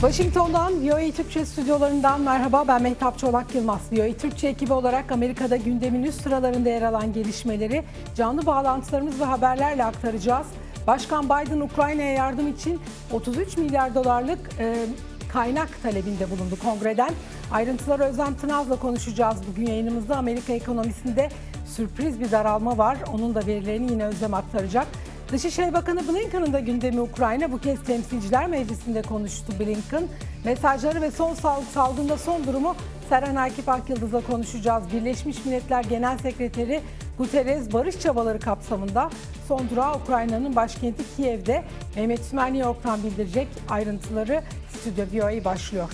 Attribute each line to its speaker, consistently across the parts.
Speaker 1: Washington'dan VOA Türkçe stüdyolarından merhaba ben Mehtap Çolak Yılmaz. VOA Türkçe ekibi olarak Amerika'da gündemin üst sıralarında yer alan gelişmeleri canlı bağlantılarımız ve haberlerle aktaracağız. Başkan Biden Ukrayna'ya yardım için 33 milyar dolarlık e, kaynak talebinde bulundu kongreden. Ayrıntıları Özlem Tınaz'la konuşacağız. Bugün yayınımızda Amerika ekonomisinde sürpriz bir daralma var. Onun da verilerini yine Özlem aktaracak. Dışişleri Bakanı Blinken'ın da gündemi Ukrayna. Bu kez Temsilciler Meclisi'nde konuştu Blinken. Mesajları ve son sal- salgında son durumu Seren Akif Akyıldız'la konuşacağız. Birleşmiş Milletler Genel Sekreteri Guterres barış çabaları kapsamında son durağı Ukrayna'nın başkenti Kiev'de. Mehmet Sümer New York'tan bildirecek ayrıntıları Stüdyo VOA başlıyor.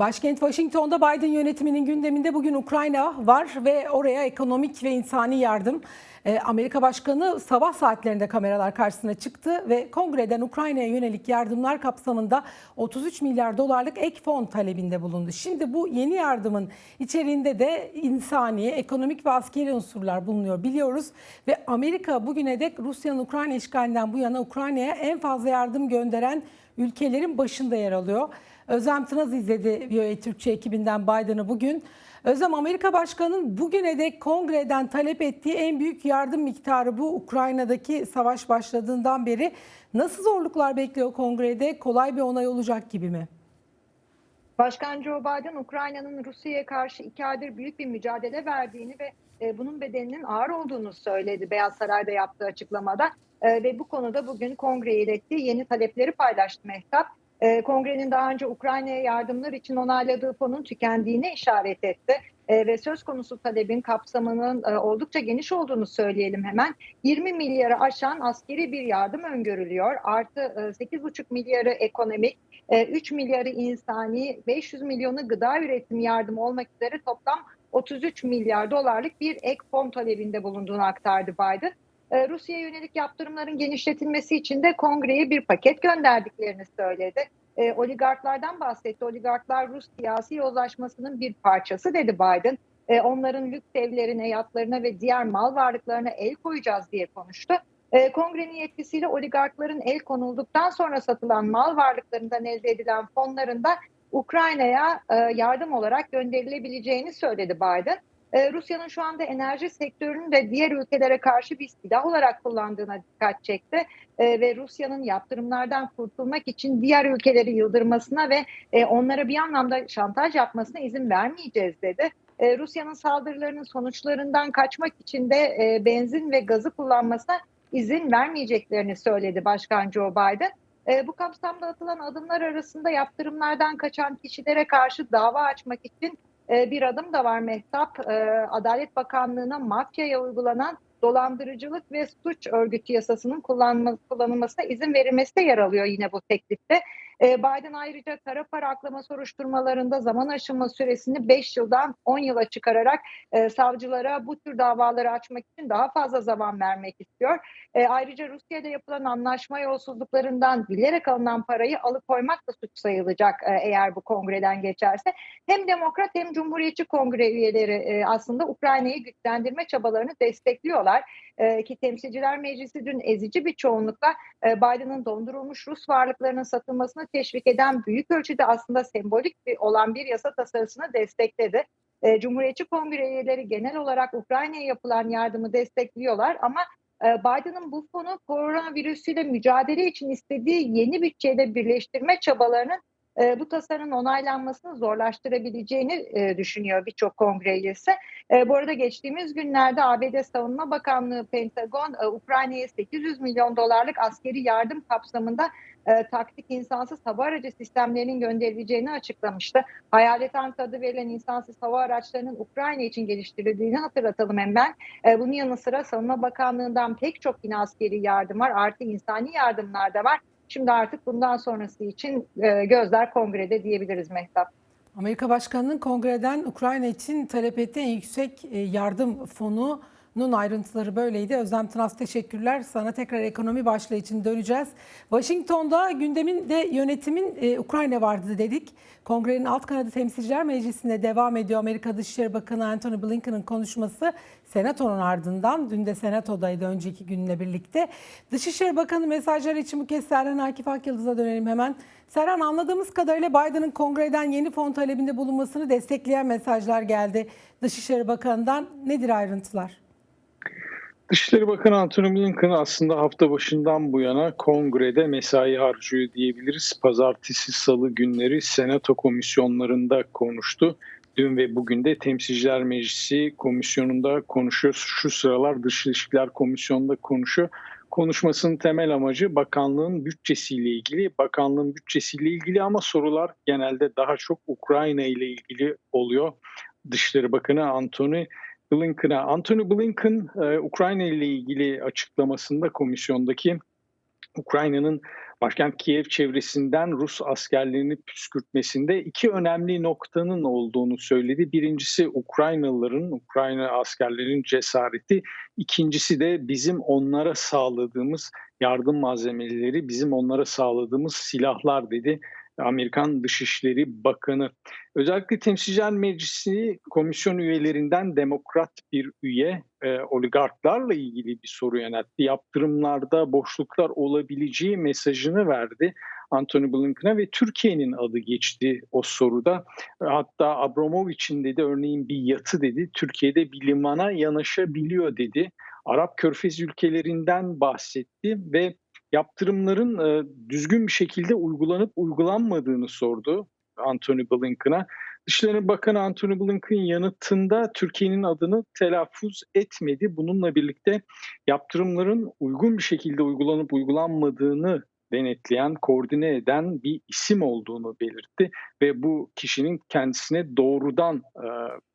Speaker 1: Başkent Washington'da Biden yönetiminin gündeminde bugün Ukrayna var ve oraya ekonomik ve insani yardım. Ee, Amerika Başkanı sabah saatlerinde kameralar karşısına çıktı ve kongreden Ukrayna'ya yönelik yardımlar kapsamında 33 milyar dolarlık ek fon talebinde bulundu. Şimdi bu yeni yardımın içeriğinde de insani, ekonomik ve askeri unsurlar bulunuyor biliyoruz. Ve Amerika bugüne dek Rusya'nın Ukrayna işgalinden bu yana Ukrayna'ya en fazla yardım gönderen ülkelerin başında yer alıyor. Özlem Tınaz izledi VOA Türkçe ekibinden Biden'ı bugün. Özlem Amerika Başkanı'nın bugüne dek kongreden talep ettiği en büyük yardım miktarı bu. Ukrayna'daki savaş başladığından beri nasıl zorluklar bekliyor kongrede? Kolay bir onay olacak gibi mi?
Speaker 2: Başkan Joe Biden Ukrayna'nın Rusya'ya karşı iki aydır büyük bir mücadele verdiğini ve e, bunun bedelinin ağır olduğunu söyledi Beyaz Saray'da yaptığı açıklamada E, ve bu konuda bugün kongreye ilettiği yeni talepleri paylaştı Mehtap. E, kongrenin daha önce Ukrayna'ya yardımlar için onayladığı fonun tükendiğine işaret etti. E, ve söz konusu talebin kapsamının e, oldukça geniş olduğunu söyleyelim hemen. 20 milyarı aşan askeri bir yardım öngörülüyor. Artı e, 8,5 milyarı ekonomik, e, 3 milyarı insani, 500 milyonu gıda üretimi yardımı olmak üzere toplam 33 milyar dolarlık bir ek fon talebinde bulunduğunu aktardı Biden. E, Rusya'ya yönelik yaptırımların genişletilmesi için de kongreye bir paket gönderdiklerini söyledi. E, oligarklardan bahsetti. Oligarklar Rus siyasi yozlaşmasının bir parçası dedi Biden. E, onların lüks evlerine, yatlarına ve diğer mal varlıklarına el koyacağız diye konuştu. E, kongrenin yetkisiyle oligarkların el konulduktan sonra satılan mal varlıklarından elde edilen fonların da Ukrayna'ya e, yardım olarak gönderilebileceğini söyledi Biden. E, Rusya'nın şu anda enerji sektörünü de diğer ülkelere karşı bir silah olarak kullandığına dikkat çekti. E, ve Rusya'nın yaptırımlardan kurtulmak için diğer ülkeleri yıldırmasına ve e, onlara bir anlamda şantaj yapmasına izin vermeyeceğiz dedi. E, Rusya'nın saldırılarının sonuçlarından kaçmak için de e, benzin ve gazı kullanmasına izin vermeyeceklerini söyledi Başkan Joe Biden. E, bu kapsamda atılan adımlar arasında yaptırımlardan kaçan kişilere karşı dava açmak için e, bir adım da var Mehtap. E, Adalet Bakanlığı'na mafyaya uygulanan dolandırıcılık ve suç örgütü yasasının kullanılmasına izin verilmesi de yer alıyor yine bu teklifte. E, Biden ayrıca kara para aklama soruşturmalarında zaman aşımı süresini 5 yıldan 10 yıla çıkararak e, savcılara bu tür davaları açmak için daha fazla zaman vermek istiyor. E, ayrıca Rusya'da yapılan anlaşma yolsuzluklarından bilerek alınan parayı alıkoymak da suç sayılacak e, eğer bu kongreden geçerse. Hem demokrat hem cumhuriyetçi kongre üyeleri aslında Ukrayna'yı güçlendirme çabalarını destekliyorlar. E, ki Temsilciler Meclisi dün ezici bir çoğunlukla e, Biden'ın dondurulmuş Rus varlıklarının satılmasını teşvik eden büyük ölçüde aslında sembolik bir, olan bir yasa tasarısını destekledi. E, Cumhuriyetçi Kongre üyeleri genel olarak Ukrayna'ya yapılan yardımı destekliyorlar ama e, Biden'ın bu fonu koronavirüsüyle mücadele için istediği yeni bütçeyle birleştirme çabalarının e, bu tasarının onaylanmasını zorlaştırabileceğini e, düşünüyor birçok kongre üyesi. E, bu arada geçtiğimiz günlerde ABD Savunma Bakanlığı Pentagon e, Ukrayna'ya 800 milyon dolarlık askeri yardım kapsamında e, taktik insansız hava aracı sistemlerinin gönderileceğini açıklamıştı. Hayalet Tank adı verilen insansız hava araçlarının Ukrayna için geliştirildiğini hatırlatalım hemen. E, bunun yanı sıra Savunma Bakanlığı'ndan pek çok yine askeri yardım var. Artı insani yardımlar da var. Şimdi artık bundan sonrası için e, gözler kongrede diyebiliriz Mehtap.
Speaker 1: Amerika Başkanı'nın kongreden Ukrayna için talep ettiği yüksek e, yardım fonu Nun ayrıntıları böyleydi. Özlem Tınas teşekkürler. Sana tekrar ekonomi başlığı için döneceğiz. Washington'da gündemin de yönetimin e, Ukrayna vardı dedik. Kongrenin alt kanadı temsilciler meclisinde devam ediyor. Amerika Dışişleri Bakanı Antony Blinken'ın konuşması senatonun ardından. Dün de senatodaydı önceki günle birlikte. Dışişleri Bakanı mesajları için bu kez Serhan Akif Akyıldız'a dönelim hemen. Serhan anladığımız kadarıyla Biden'ın kongreden yeni fon talebinde bulunmasını destekleyen mesajlar geldi. Dışişleri Bakanı'ndan nedir ayrıntılar?
Speaker 3: Dışişleri Bakanı Antony Blinken aslında hafta başından bu yana kongrede mesai harcıyor diyebiliriz. Pazartesi, salı günleri senato komisyonlarında konuştu. Dün ve bugün de Temsilciler Meclisi komisyonunda konuşuyor. Şu sıralar Dış İlişkiler Komisyonu'nda konuşuyor. Konuşmasının temel amacı bakanlığın bütçesiyle ilgili. Bakanlığın bütçesiyle ilgili ama sorular genelde daha çok Ukrayna ile ilgili oluyor. Dışişleri Bakanı Antony Blinken'a. Antony Blinken e, Ukrayna ile ilgili açıklamasında komisyondaki Ukrayna'nın başkent Kiev çevresinden Rus askerlerini püskürtmesinde iki önemli noktanın olduğunu söyledi. Birincisi Ukraynalıların, Ukrayna askerlerin cesareti. İkincisi de bizim onlara sağladığımız yardım malzemeleri, bizim onlara sağladığımız silahlar dedi. Amerikan Dışişleri Bakanı. Özellikle Temsilciler Meclisi komisyon üyelerinden demokrat bir üye e, oligarklarla ilgili bir soru yöneltti. Yaptırımlarda boşluklar olabileceği mesajını verdi Antony Blinken'a ve Türkiye'nin adı geçti o soruda. Hatta Abramovich'in dedi örneğin bir yatı dedi Türkiye'de bir limana yanaşabiliyor dedi. Arap Körfez ülkelerinden bahsetti ve yaptırımların e, düzgün bir şekilde uygulanıp uygulanmadığını sordu Antony Blinken'a. Dışişleri Bakanı Antony Blinken yanıtında Türkiye'nin adını telaffuz etmedi. Bununla birlikte yaptırımların uygun bir şekilde uygulanıp uygulanmadığını denetleyen, koordine eden bir isim olduğunu belirtti ve bu kişinin kendisine doğrudan e,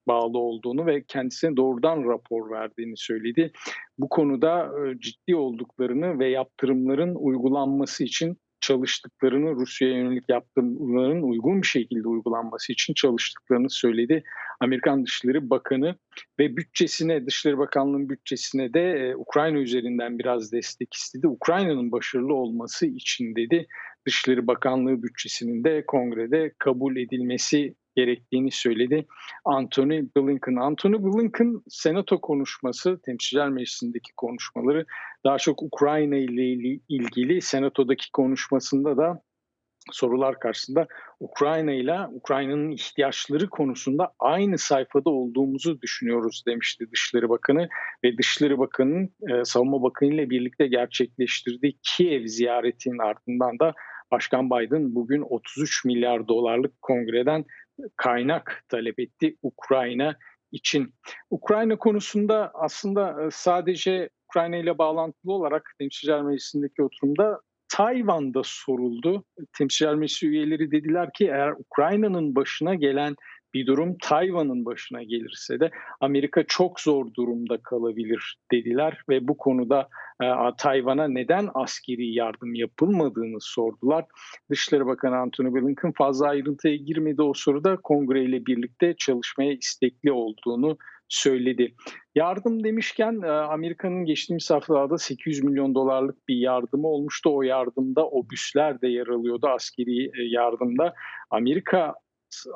Speaker 3: bağlı olduğunu ve kendisine doğrudan rapor verdiğini söyledi. Bu konuda e, ciddi olduklarını ve yaptırımların uygulanması için çalıştıklarını, Rusya'ya yönelik yaptırımların uygun bir şekilde uygulanması için çalıştıklarını söyledi. Amerikan Dışişleri Bakanı ve bütçesine, Dışişleri Bakanlığı'nın bütçesine de e, Ukrayna üzerinden biraz destek istedi. Ukrayna'nın başarılı olması için dedi. Dışişleri Bakanlığı bütçesinin de kongrede kabul edilmesi gerektiğini söyledi Antony Blinken. Antony Blinken senato konuşması, temsilciler meclisindeki konuşmaları daha çok Ukrayna ile ilgili senatodaki konuşmasında da sorular karşısında Ukrayna ile Ukrayna'nın ihtiyaçları konusunda aynı sayfada olduğumuzu düşünüyoruz demişti Dışişleri Bakanı ve Dışişleri Bakanı'nın e, Savunma Bakanı ile birlikte gerçekleştirdiği Kiev ziyaretinin ardından da Başkan Biden bugün 33 milyar dolarlık kongreden kaynak talep etti Ukrayna için. Ukrayna konusunda aslında sadece Ukrayna ile bağlantılı olarak Temsilciler Meclisi'ndeki oturumda Tayvan'da soruldu. Temsilciler Meclisi üyeleri dediler ki eğer Ukrayna'nın başına gelen bir durum Tayvan'ın başına gelirse de Amerika çok zor durumda kalabilir dediler ve bu konuda e, Tayvan'a neden askeri yardım yapılmadığını sordular. Dışişleri Bakanı Antony Blinken fazla ayrıntıya girmedi o soruda kongre ile birlikte çalışmaya istekli olduğunu söyledi. Yardım demişken Amerika'nın geçtiğimiz haftalarda 800 milyon dolarlık bir yardımı olmuştu. O yardımda obüsler de yer alıyordu askeri yardımda. Amerika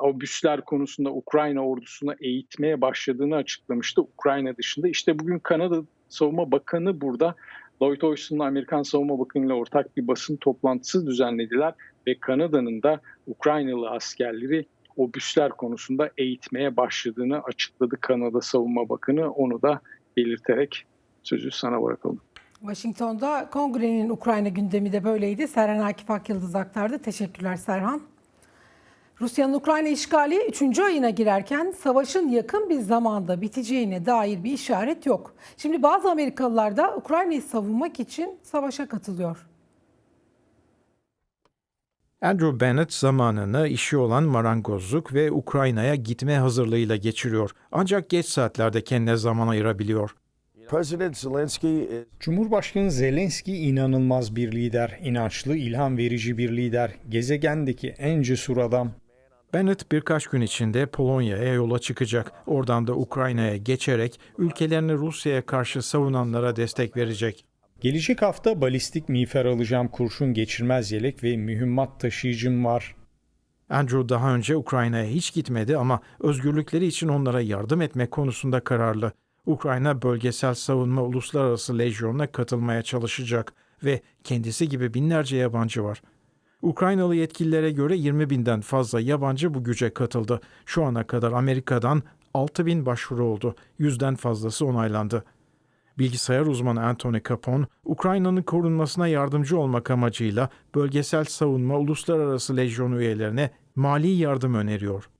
Speaker 3: obüsler konusunda Ukrayna ordusunu eğitmeye başladığını açıklamıştı Ukrayna dışında. İşte bugün Kanada Savunma Bakanı burada Lloyd Austin'la Amerikan Savunma Bakanı ile ortak bir basın toplantısı düzenlediler ve Kanada'nın da Ukraynalı askerleri obüsler konusunda eğitmeye başladığını açıkladı Kanada Savunma Bakanı. Onu da belirterek sözü sana bırakalım.
Speaker 1: Washington'da kongrenin Ukrayna gündemi de böyleydi. Serhan Akif Akyıldız aktardı. Teşekkürler Serhan. Rusya'nın Ukrayna işgali 3. ayına girerken savaşın yakın bir zamanda biteceğine dair bir işaret yok. Şimdi bazı Amerikalılar da Ukrayna'yı savunmak için savaşa katılıyor.
Speaker 4: Andrew Bennett zamanını işi olan marangozluk ve Ukrayna'ya gitme hazırlığıyla geçiriyor. Ancak geç saatlerde kendine zaman ayırabiliyor.
Speaker 5: Cumhurbaşkanı Zelenski inanılmaz bir lider, inançlı, ilham verici bir lider, gezegendeki en cesur adam.
Speaker 4: Bennett birkaç gün içinde Polonya'ya yola çıkacak. Oradan da Ukrayna'ya geçerek ülkelerini Rusya'ya karşı savunanlara destek verecek.
Speaker 5: Gelecek hafta balistik miğfer alacağım kurşun geçirmez yelek ve mühimmat taşıyıcım var.
Speaker 4: Andrew daha önce Ukrayna'ya hiç gitmedi ama özgürlükleri için onlara yardım etmek konusunda kararlı. Ukrayna Bölgesel Savunma Uluslararası Lejyonu'na katılmaya çalışacak ve kendisi gibi binlerce yabancı var. Ukraynalı yetkililere göre 20 binden fazla yabancı bu güce katıldı. Şu ana kadar Amerika'dan 6 bin başvuru oldu. Yüzden fazlası onaylandı. Bilgisayar uzmanı Anthony Capone, Ukrayna'nın korunmasına yardımcı olmak amacıyla Bölgesel Savunma Uluslararası Lejyonu üyelerine mali yardım öneriyor.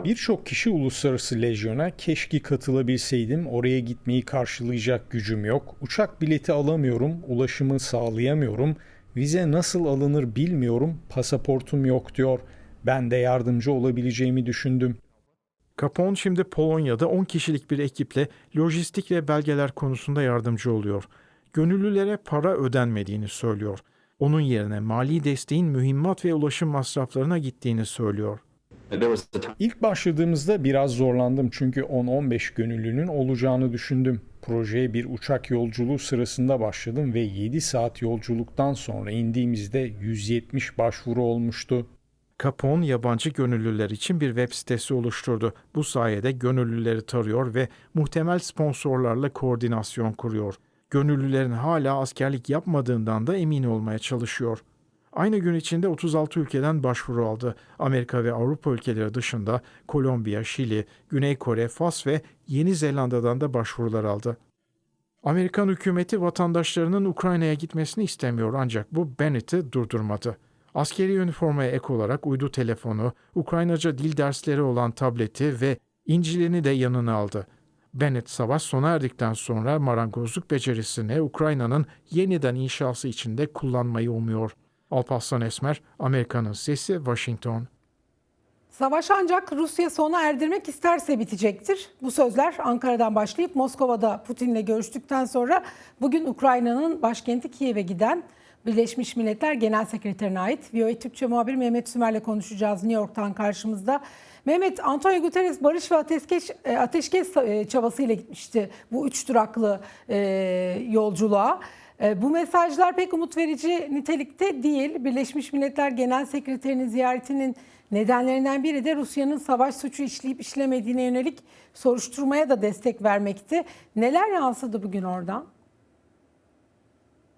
Speaker 6: "Oh,
Speaker 5: Birçok kişi uluslararası lejyona keşke katılabilseydim oraya gitmeyi karşılayacak gücüm yok, uçak bileti alamıyorum, ulaşımı sağlayamıyorum, vize nasıl alınır bilmiyorum, pasaportum yok diyor. Ben de yardımcı olabileceğimi düşündüm.
Speaker 4: Capone şimdi Polonya'da 10 kişilik bir ekiple lojistik ve belgeler konusunda yardımcı oluyor. Gönüllülere para ödenmediğini söylüyor. Onun yerine mali desteğin mühimmat ve ulaşım masraflarına gittiğini söylüyor.
Speaker 5: İlk başladığımızda biraz zorlandım çünkü 10-15 gönüllünün olacağını düşündüm. Projeye bir uçak yolculuğu sırasında başladım ve 7 saat yolculuktan sonra indiğimizde 170 başvuru olmuştu.
Speaker 4: Capone yabancı gönüllüler için bir web sitesi oluşturdu. Bu sayede gönüllüleri tarıyor ve muhtemel sponsorlarla koordinasyon kuruyor. Gönüllülerin hala askerlik yapmadığından da emin olmaya çalışıyor. Aynı gün içinde 36 ülkeden başvuru aldı. Amerika ve Avrupa ülkeleri dışında Kolombiya, Şili, Güney Kore, Fas ve Yeni Zelanda'dan da başvurular aldı. Amerikan hükümeti vatandaşlarının Ukrayna'ya gitmesini istemiyor ancak bu Bennett'i durdurmadı. Askeri üniformaya ek olarak uydu telefonu, Ukraynaca dil dersleri olan tableti ve İncil'ini de yanına aldı. Bennett savaş sona erdikten sonra marangozluk becerisini Ukrayna'nın yeniden inşası içinde kullanmayı umuyor. Alparslan Esmer, Amerika'nın Sesi, Washington.
Speaker 1: Savaş ancak Rusya sona erdirmek isterse bitecektir. Bu sözler Ankara'dan başlayıp Moskova'da Putin'le görüştükten sonra bugün Ukrayna'nın başkenti Kiev'e giden Birleşmiş Milletler Genel Sekreterine ait. VOA Türkçe muhabir Mehmet Sümer'le konuşacağız New York'tan karşımızda. Mehmet, Antonio Guterres barış ve ateşkes, e, ateşkes e, çabasıyla gitmişti bu üç duraklı e, yolculuğa. E, Bu mesajlar pek umut verici nitelikte değil. Birleşmiş Milletler Genel Sekreterinin ziyaretinin nedenlerinden biri de Rusya'nın savaş suçu işleyip işlemediğine yönelik soruşturmaya da destek vermekti. Neler yansıdı bugün oradan?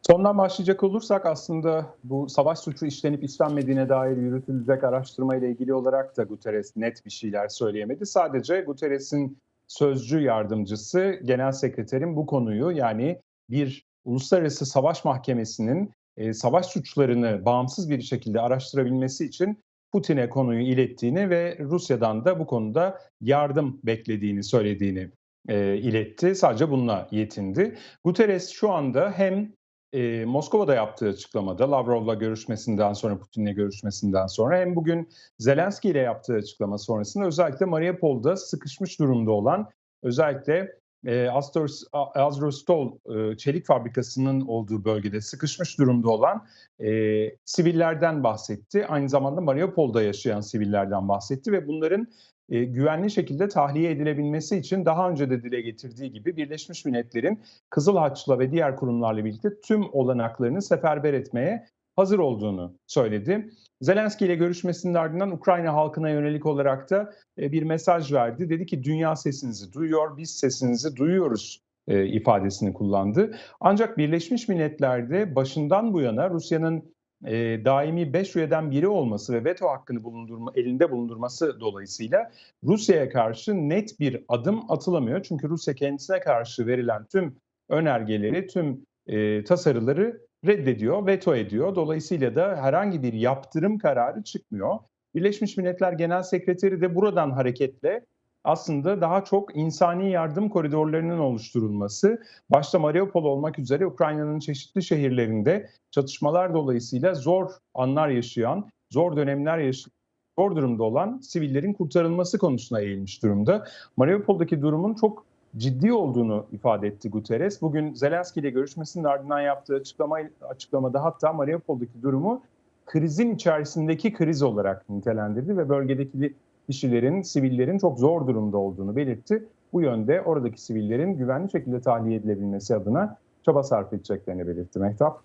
Speaker 7: Sondan başlayacak olursak aslında bu savaş suçu işlenip işlenmediğine dair yürütülecek araştırma ile ilgili olarak da Guterres net bir şeyler söyleyemedi. Sadece Guterres'in sözcü yardımcısı genel sekreterin bu konuyu yani bir uluslararası savaş mahkemesinin e, savaş suçlarını bağımsız bir şekilde araştırabilmesi için Putin'e konuyu ilettiğini ve Rusya'dan da bu konuda yardım beklediğini söylediğini e, iletti. Sadece bununla yetindi. Guterres şu anda hem e, Moskova'da yaptığı açıklamada Lavrov'la görüşmesinden sonra Putin'le görüşmesinden sonra hem bugün Zelenski ile yaptığı açıklama sonrasında özellikle Mariupol'da sıkışmış durumda olan özellikle e, Astor, Azrostol e, çelik fabrikasının olduğu bölgede sıkışmış durumda olan e, sivillerden bahsetti. Aynı zamanda Mariupol'da yaşayan sivillerden bahsetti ve bunların e, güvenli şekilde tahliye edilebilmesi için daha önce de dile getirdiği gibi Birleşmiş Milletler'in Kızıl Haç'la ve diğer kurumlarla birlikte tüm olanaklarını seferber etmeye hazır olduğunu söyledi. Zelenski ile görüşmesinin ardından Ukrayna halkına yönelik olarak da e, bir mesaj verdi. Dedi ki dünya sesinizi duyuyor, biz sesinizi duyuyoruz e, ifadesini kullandı. Ancak Birleşmiş Milletler'de başından bu yana Rusya'nın e, daimi 5 üyeden biri olması ve veto hakkını bulundurma, elinde bulundurması dolayısıyla Rusya'ya karşı net bir adım atılamıyor. Çünkü Rusya kendisine karşı verilen tüm önergeleri, tüm tasarıları reddediyor, veto ediyor. Dolayısıyla da herhangi bir yaptırım kararı çıkmıyor. Birleşmiş Milletler Genel Sekreteri de buradan hareketle aslında daha çok insani yardım koridorlarının oluşturulması, başta Mariupol olmak üzere Ukrayna'nın çeşitli şehirlerinde çatışmalar dolayısıyla zor anlar yaşayan, zor dönemler yaşayan, zor durumda olan sivillerin kurtarılması konusuna eğilmiş durumda. Mariupol'daki durumun çok ciddi olduğunu ifade etti Guterres. Bugün Zelenski ile görüşmesinin ardından yaptığı açıklama, açıklamada hatta Mariupol'daki durumu krizin içerisindeki kriz olarak nitelendirdi ve bölgedeki kişilerin, sivillerin çok zor durumda olduğunu belirtti. Bu yönde oradaki sivillerin güvenli şekilde tahliye edilebilmesi adına çaba sarf edeceklerini belirtti Mehtap.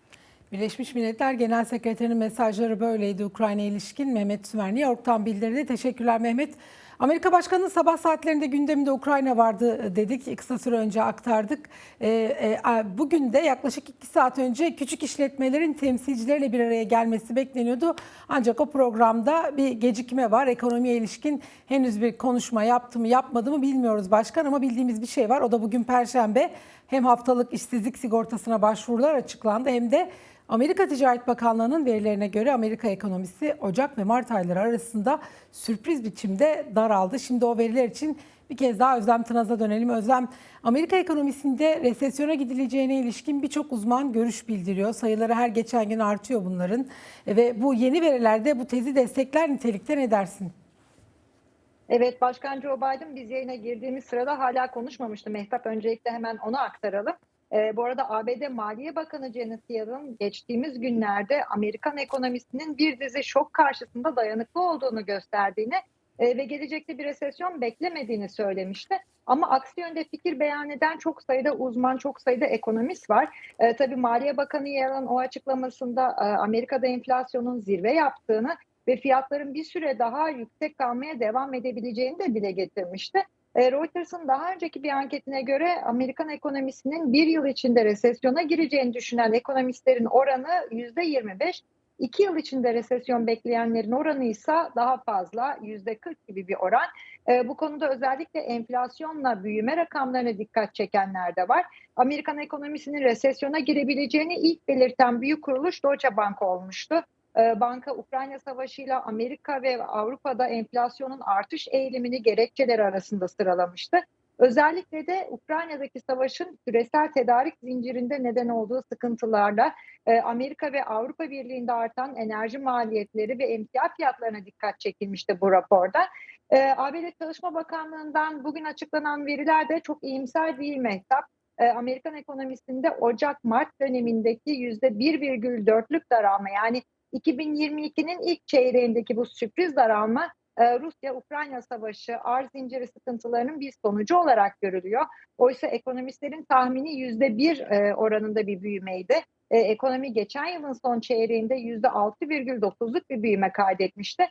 Speaker 1: Birleşmiş Milletler Genel Sekreterinin mesajları böyleydi Ukrayna ilişkin. Mehmet Sümer New York'tan bildirdi. Teşekkürler Mehmet. Amerika Başkanı'nın sabah saatlerinde gündeminde Ukrayna vardı dedik. Kısa süre önce aktardık. E, bugün de yaklaşık iki saat önce küçük işletmelerin temsilcileriyle bir araya gelmesi bekleniyordu. Ancak o programda bir gecikme var. Ekonomiye ilişkin henüz bir konuşma yaptı mı yapmadı mı bilmiyoruz başkan ama bildiğimiz bir şey var. O da bugün Perşembe hem haftalık işsizlik sigortasına başvurular açıklandı hem de Amerika Ticaret Bakanlığı'nın verilerine göre Amerika ekonomisi Ocak ve Mart ayları arasında sürpriz biçimde daraldı. Şimdi o veriler için bir kez daha Özlem Tınaz'a dönelim. Özlem, Amerika ekonomisinde resesyona gidileceğine ilişkin birçok uzman görüş bildiriyor. Sayıları her geçen gün artıyor bunların. Ve bu yeni verilerde bu tezi destekler nitelikte ne dersin?
Speaker 2: Evet, Başkan Joe Biden biz yayına girdiğimiz sırada hala konuşmamıştı. Mehtap öncelikle hemen onu aktaralım. E, bu arada ABD Maliye Bakanı Janet Yellen geçtiğimiz günlerde Amerikan ekonomisinin bir dizi şok karşısında dayanıklı olduğunu gösterdiğini e, ve gelecekte bir resesyon beklemediğini söylemişti. Ama aksi yönde fikir beyan eden çok sayıda uzman, çok sayıda ekonomist var. E, tabii Maliye Bakanı Yellen o açıklamasında e, Amerika'da enflasyonun zirve yaptığını ve fiyatların bir süre daha yüksek kalmaya devam edebileceğini de dile getirmişti. E, Reuters'ın daha önceki bir anketine göre Amerikan ekonomisinin bir yıl içinde resesyona gireceğini düşünen ekonomistlerin oranı %25, iki yıl içinde resesyon bekleyenlerin oranı ise daha fazla %40 gibi bir oran. E, bu konuda özellikle enflasyonla büyüme rakamlarına dikkat çekenler de var. Amerikan ekonomisinin resesyona girebileceğini ilk belirten büyük kuruluş Deutsche Bank olmuştu. Banka Ukrayna Savaşı ile Amerika ve Avrupa'da enflasyonun artış eğilimini gerekçeler arasında sıralamıştı. Özellikle de Ukrayna'daki savaşın küresel tedarik zincirinde neden olduğu sıkıntılarla Amerika ve Avrupa Birliği'nde artan enerji maliyetleri ve emtia fiyatlarına dikkat çekilmişti bu raporda. ABD Çalışma Bakanlığı'ndan bugün açıklanan veriler de çok iyimser değil Mehtap. Amerikan ekonomisinde Ocak-Mart dönemindeki %1,4'lük daralma yani 2022'nin ilk çeyreğindeki bu sürpriz daralma e, Rusya-Ukrayna savaşı, arz zinciri sıkıntılarının bir sonucu olarak görülüyor. Oysa ekonomistlerin tahmini %1 e, oranında bir büyümeydi. E, ekonomi geçen yılın son çeyreğinde %6,9'luk bir büyüme kaydetmişti.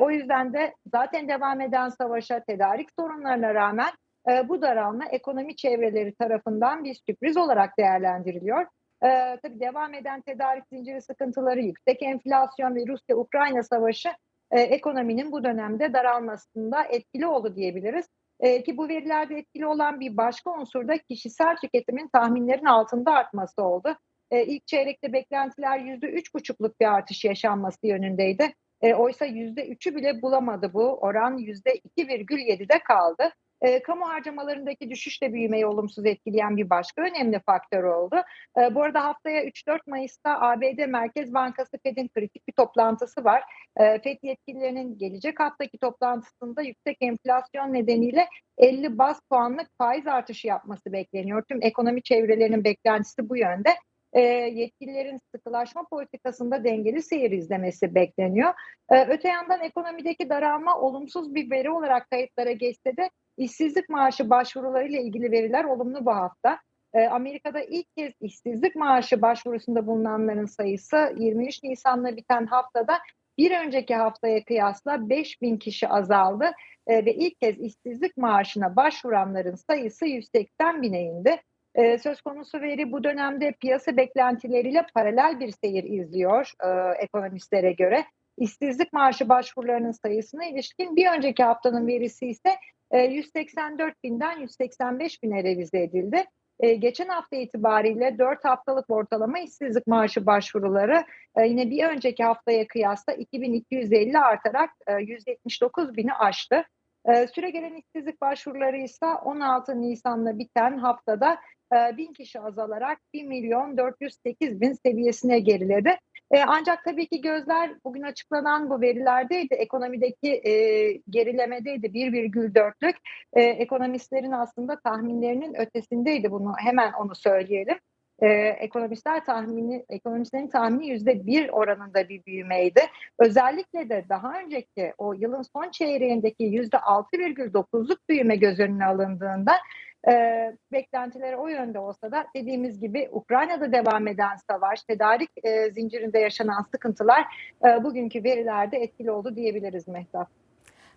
Speaker 2: O yüzden de zaten devam eden savaşa, tedarik sorunlarına rağmen bu daralma ekonomi çevreleri tarafından bir sürpriz olarak değerlendiriliyor. Ee, tabii devam eden tedarik zinciri sıkıntıları, yüksek enflasyon ve Rusya-Ukrayna savaşı e, ekonominin bu dönemde daralmasında etkili oldu diyebiliriz. E, ki bu verilerde etkili olan bir başka unsur da kişisel tüketimin tahminlerin altında artması oldu. E, ilk çeyrekte beklentiler %3,5'luk bir artış yaşanması yönündeydi. E, oysa %3'ü bile bulamadı bu. Oran %2,7'de kaldı. E, kamu harcamalarındaki düşüş de büyümeyi olumsuz etkileyen bir başka önemli faktör oldu. E, bu arada haftaya 3-4 Mayıs'ta ABD Merkez Bankası Fed'in kritik bir toplantısı var. E, Fed yetkililerinin gelecek haftaki toplantısında yüksek enflasyon nedeniyle 50 bas puanlık faiz artışı yapması bekleniyor. Tüm ekonomi çevrelerinin beklentisi bu yönde e, yetkililerin sıkılaşma politikasında dengeli seyir izlemesi bekleniyor. E, öte yandan ekonomideki daralma olumsuz bir veri olarak kayıtlara geçse de işsizlik maaşı başvurularıyla ilgili veriler olumlu bu hafta. E, Amerika'da ilk kez işsizlik maaşı başvurusunda bulunanların sayısı 23 Nisan'la biten haftada bir önceki haftaya kıyasla 5 bin kişi azaldı e, ve ilk kez işsizlik maaşına başvuranların sayısı 180 bine indi. E, söz konusu veri bu dönemde piyasa beklentileriyle paralel bir seyir izliyor e, ekonomistlere göre. İşsizlik maaşı başvurularının sayısına ilişkin bir önceki haftanın verisi ise 184 e, binden 185 bine revize edildi. E, geçen hafta itibariyle 4 haftalık ortalama işsizlik maaşı başvuruları e, yine bir önceki haftaya kıyasla 2250 artarak 179 bini aştı. Süre gelen işsizlik başvuruları ise 16 Nisan'la biten haftada 1000 kişi azalarak 1 milyon 408 bin seviyesine geriledi. E, ancak tabii ki gözler bugün açıklanan bu verilerdeydi. Ekonomideki e, gerilemedeydi 1,4'lük. E, ekonomistlerin aslında tahminlerinin ötesindeydi bunu hemen onu söyleyelim. e, ekonomistler tahmini, ekonomistlerin tahmini yüzde bir oranında bir büyümeydi. Özellikle de daha önceki o yılın son çeyreğindeki yüzde 6,9'luk büyüme göz önüne alındığında e, beklentileri o yönde olsa da dediğimiz gibi Ukrayna'da devam eden savaş, tedarik e, zincirinde yaşanan sıkıntılar e, bugünkü verilerde etkili oldu diyebiliriz Mehtap.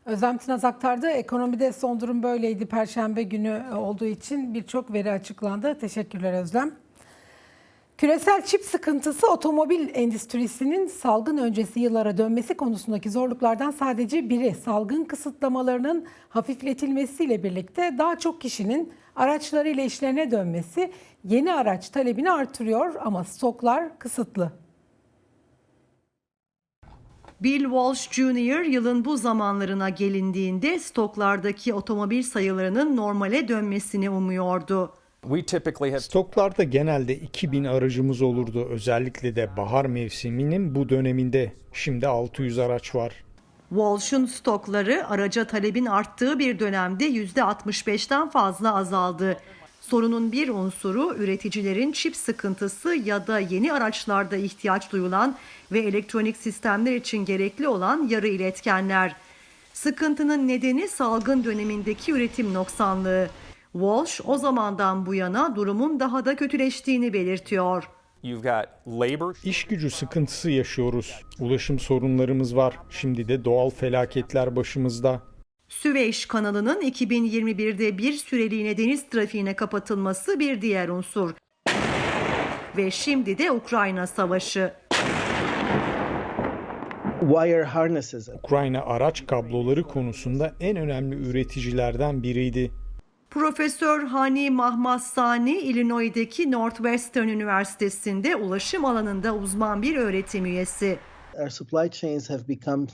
Speaker 1: Özlem Tınaz aktardı. Ekonomide son durum böyleydi. Perşembe günü olduğu için birçok veri açıklandı. Teşekkürler Özlem. Küresel çip sıkıntısı otomobil endüstrisinin salgın öncesi yıllara dönmesi konusundaki zorluklardan sadece biri. Salgın kısıtlamalarının hafifletilmesiyle birlikte daha çok kişinin araçlarıyla işlerine dönmesi yeni araç talebini artırıyor ama stoklar kısıtlı.
Speaker 8: Bill Walsh Jr. yılın bu zamanlarına gelindiğinde stoklardaki otomobil sayılarının normale dönmesini umuyordu.
Speaker 9: We typically have
Speaker 5: Stoklarda genelde 2000 aracımız olurdu. Özellikle de bahar mevsiminin bu döneminde. Şimdi 600 araç var.
Speaker 8: Walsh'un stokları araca talebin arttığı bir dönemde %65'ten fazla azaldı. Sorunun bir unsuru üreticilerin çip sıkıntısı ya da yeni araçlarda ihtiyaç duyulan ve elektronik sistemler için gerekli olan yarı iletkenler. Sıkıntının nedeni salgın dönemindeki üretim noksanlığı. Walsh o zamandan bu yana durumun daha da kötüleştiğini belirtiyor.
Speaker 5: İş gücü sıkıntısı yaşıyoruz. Ulaşım sorunlarımız var. Şimdi de doğal felaketler başımızda.
Speaker 8: Süveyş kanalının 2021'de bir süreliğine deniz trafiğine kapatılması bir diğer unsur. Ve şimdi de Ukrayna Savaşı.
Speaker 10: wire harnesses.
Speaker 5: Ukrayna araç kabloları konusunda en önemli üreticilerden biriydi.
Speaker 8: Profesör Hani Mahmassani, Illinois'deki Northwestern Üniversitesi'nde ulaşım alanında uzman bir öğretim üyesi.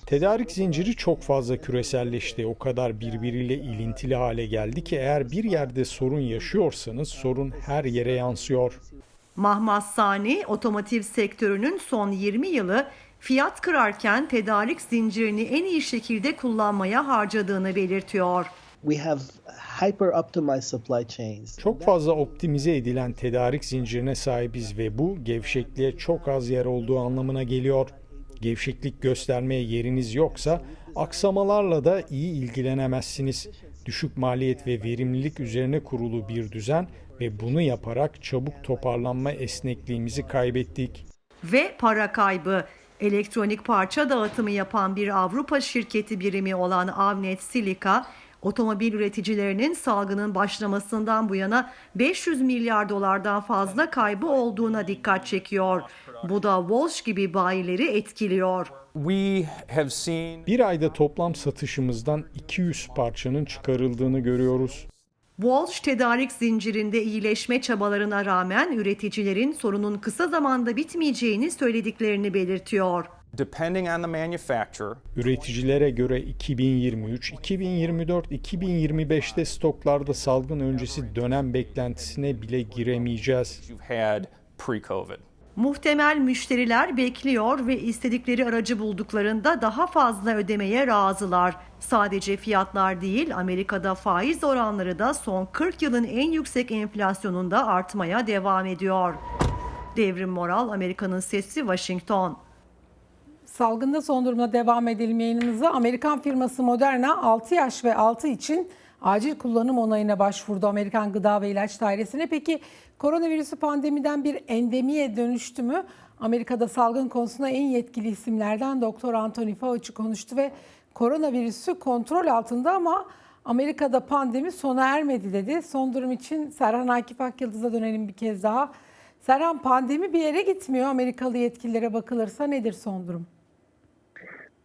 Speaker 5: Tedarik zinciri çok fazla küreselleşti. O kadar birbiriyle ilintili hale geldi ki eğer bir yerde sorun yaşıyorsanız sorun her yere yansıyor.
Speaker 8: Mahmassani, otomotiv sektörünün son 20 yılı fiyat kırarken tedarik zincirini en iyi şekilde kullanmaya harcadığını belirtiyor.
Speaker 10: We have hyper optimized supply chains.
Speaker 5: Çok fazla optimize edilen tedarik zincirine sahibiz ve bu gevşekliğe çok az yer olduğu anlamına geliyor. Gevşeklik göstermeye yeriniz yoksa aksamalarla da iyi ilgilenemezsiniz. Düşük maliyet ve verimlilik üzerine kurulu bir düzen ve bunu yaparak çabuk toparlanma esnekliğimizi kaybettik.
Speaker 8: Ve para kaybı. Elektronik parça dağıtımı yapan bir Avrupa şirketi birimi olan Avnet Silica, otomobil üreticilerinin salgının başlamasından bu yana 500 milyar dolardan fazla kaybı olduğuna dikkat çekiyor. Bu da Walsh gibi bayileri etkiliyor.
Speaker 5: Bir ayda toplam satışımızdan 200 parçanın çıkarıldığını görüyoruz.
Speaker 8: Walsh tedarik zincirinde iyileşme çabalarına rağmen üreticilerin sorunun kısa zamanda bitmeyeceğini söylediklerini belirtiyor.
Speaker 9: Depending on the manufacturer
Speaker 5: Üreticilere göre 2023, 2024, 2025'te stoklarda salgın öncesi dönem beklentisine bile giremeyeceğiz.
Speaker 8: Muhtemel müşteriler bekliyor ve istedikleri aracı bulduklarında daha fazla ödemeye razılar. Sadece fiyatlar değil, Amerika'da faiz oranları da son 40 yılın en yüksek enflasyonunda artmaya devam ediyor. Devrim Moral, Amerika'nın Sesi, Washington.
Speaker 1: Salgında son durumuna devam edelim yayınımıza. Amerikan firması Moderna 6 yaş ve altı için acil kullanım onayına başvurdu Amerikan Gıda ve İlaç Dairesi'ne. Peki koronavirüsü pandemiden bir endemiye dönüştü mü? Amerika'da salgın konusunda en yetkili isimlerden Doktor Anthony Fauci konuştu ve koronavirüsü kontrol altında ama Amerika'da pandemi sona ermedi dedi. Son durum için Serhan Akif Akyıldız'a dönelim bir kez daha. Serhan pandemi bir yere gitmiyor. Amerikalı yetkililere bakılırsa nedir son durum?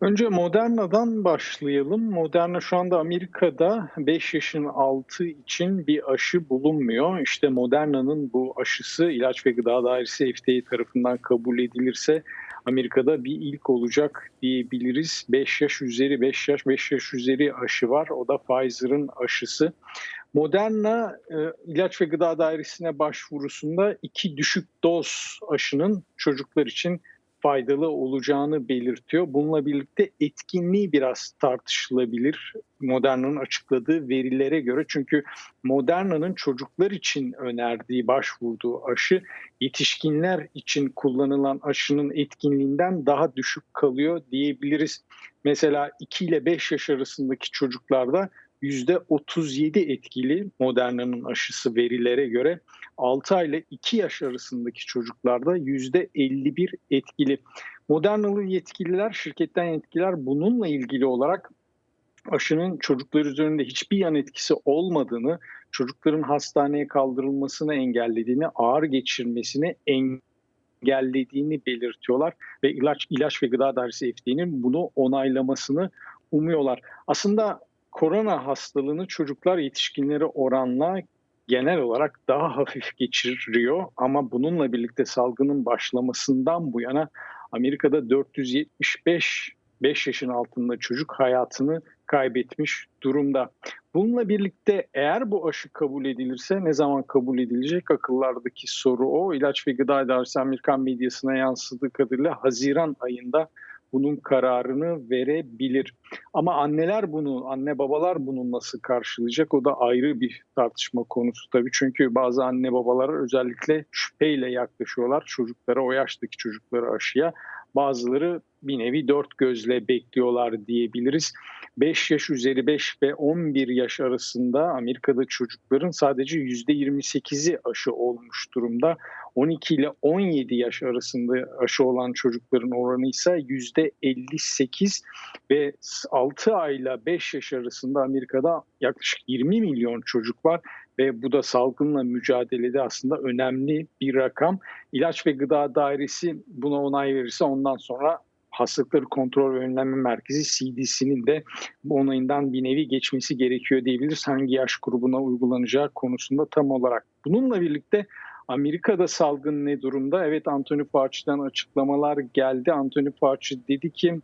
Speaker 3: Önce Moderna'dan başlayalım. Moderna şu anda Amerika'da 5 yaşın altı için bir aşı bulunmuyor. İşte Moderna'nın bu aşısı İlaç ve Gıda Dairesi FDA tarafından kabul edilirse Amerika'da bir ilk olacak diyebiliriz. 5 yaş üzeri, 5 yaş, 5 yaş üzeri aşı var. O da Pfizer'ın aşısı. Moderna e, İlaç ve Gıda Dairesi'ne başvurusunda iki düşük doz aşının çocuklar için faydalı olacağını belirtiyor. Bununla birlikte etkinliği biraz tartışılabilir Moderna'nın açıkladığı verilere göre. Çünkü Moderna'nın çocuklar için önerdiği, başvurduğu aşı yetişkinler için kullanılan aşının etkinliğinden daha düşük kalıyor diyebiliriz. Mesela 2 ile 5 yaş arasındaki çocuklarda %37 etkili Moderna'nın aşısı verilere göre 6 ay ile 2 yaş arasındaki çocuklarda %51 etkili. Modernalı yetkililer, şirketten yetkililer bununla ilgili olarak aşının çocuklar üzerinde hiçbir yan etkisi olmadığını, çocukların hastaneye kaldırılmasını engellediğini, ağır geçirmesini engellediğini belirtiyorlar ve ilaç ilaç ve gıda dairesi FDA'nın bunu onaylamasını umuyorlar. Aslında korona hastalığını çocuklar yetişkinlere oranla genel olarak daha hafif geçiriyor ama bununla birlikte salgının başlamasından bu yana Amerika'da 475 5 yaşın altında çocuk hayatını kaybetmiş durumda. Bununla birlikte eğer bu aşı kabul edilirse ne zaman kabul edilecek akıllardaki soru o. İlaç ve Gıda İdaresi Amerikan medyasına yansıdığı kadarıyla Haziran ayında bunun kararını verebilir. Ama anneler bunu, anne babalar bunu nasıl karşılayacak o da ayrı bir tartışma konusu tabii. Çünkü bazı anne babalar özellikle şüpheyle yaklaşıyorlar çocuklara, o yaştaki çocuklara aşıya. Bazıları bir nevi dört gözle bekliyorlar diyebiliriz. 5 yaş üzeri 5 ve 11 yaş arasında Amerika'da çocukların sadece %28'i aşı olmuş durumda. 12 ile 17 yaş arasında aşı olan çocukların oranı ise %58 ve 6 ayla 5 yaş arasında Amerika'da yaklaşık 20 milyon çocuk var ve bu da salgınla mücadelede aslında önemli bir rakam. İlaç ve Gıda Dairesi buna onay verirse ondan sonra Hastalıkları Kontrol ve Önleme Merkezi CDC'nin de bu onayından bir nevi geçmesi gerekiyor diyebiliriz. Hangi yaş grubuna uygulanacağı konusunda tam olarak. Bununla birlikte Amerika'da salgın ne durumda? Evet Anthony Fauci'den açıklamalar geldi. Anthony Fauci dedi ki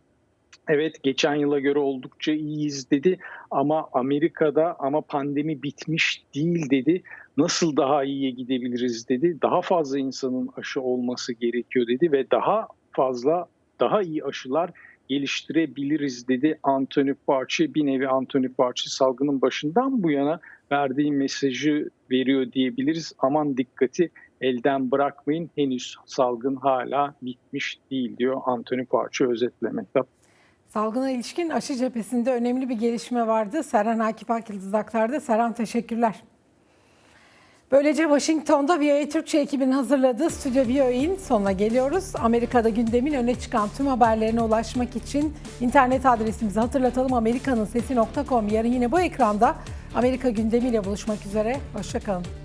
Speaker 3: Evet geçen yıla göre oldukça iyiyiz dedi ama Amerika'da ama pandemi bitmiş değil dedi. Nasıl daha iyiye gidebiliriz dedi. Daha fazla insanın aşı olması gerekiyor dedi ve daha fazla daha iyi aşılar geliştirebiliriz dedi Anthony Fauci. Bir nevi Anthony Fauci salgının başından bu yana verdiği mesajı veriyor diyebiliriz. Aman dikkati elden bırakmayın henüz salgın hala bitmiş değil diyor Anthony Fauci özetlemekte.
Speaker 1: Salgına ilişkin aşı cephesinde önemli bir gelişme vardı. Serhan Akif Akyıldız aktardı. Serhan teşekkürler. Böylece Washington'da VOA Türkçe ekibinin hazırladığı Stüdyo VOA'in sonuna geliyoruz. Amerika'da gündemin öne çıkan tüm haberlerine ulaşmak için internet adresimizi hatırlatalım. amerikanınsesi.com yarın yine bu ekranda Amerika gündemiyle buluşmak üzere. Hoşçakalın.